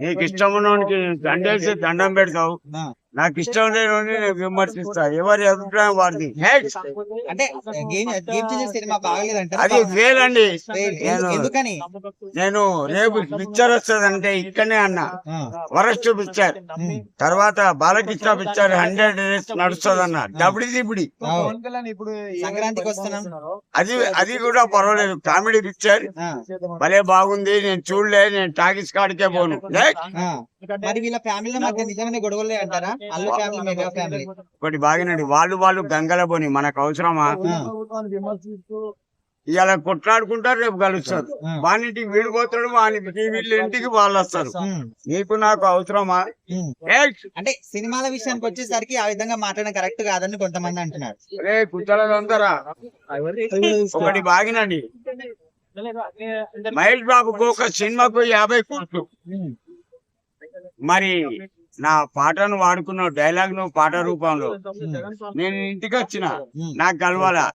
నీకు ఇష్టం ఉన్నవానికి దండేసి దండం పెడతావు. నాకు ఇష్టం లేని నేను విమర్శిస్తా. ఎవరి అభిప్రాయం వాడిది! అంటే సినిమా అది వేలండి. నేను ఎందుకని? నేను రేపు పిక్చర్ వస్తుందంటే ఇక్కడనే అన్నా. వరస్ట్ పిక్చర్ తర్వాత బాలకృష్ణ పిక్చర్ హండ్రెడ్ డేస్ నడుస్తుంది అన్న డబ్బుడి దిబుడి అవు. సంక్రాంతికి వస్తున్నాం. అది అది కూడా పర్వాలేదు. Comedy picture. భలే బాగుంది. నేను చూడలే. నేను టాకీస్ కాడికే పోను. మరి వీళ్ళ ఫ్యామిలీ మధ్య నిజంగానే గొడవలే అంటారా? Allu family mega family. ఒకటి బాగినండి. వాళ్ళు వాళ్ళు గంగల పోని మనకు అవసరమా? ఇవాళ కొట్లాడుకుంటారు రేపు కలుస్తారు. వానింటికి వీడు పోతాడు వానికి వీళ్ళ ఇంటికి వాళ్ళు వస్తారు. నీకు నాకు అవసరమా! అంటే సినిమాల విషయానికి వచ్చేసరికి ఆ విధంగా మాట్లాడడం కరెక్ట్ కాదని కొంతమంది అంటున్నారు. రే ఒకటి బాగినండి. మహేష్ బాబుకు ఒక సినిమాకు యాభై కోట్లు. మరి నా పాటను వాడుకున్న డైలాగ్ను పాట రూపంలో. నేను ఇంటికి వచ్చిన. నాకు కలవాలా?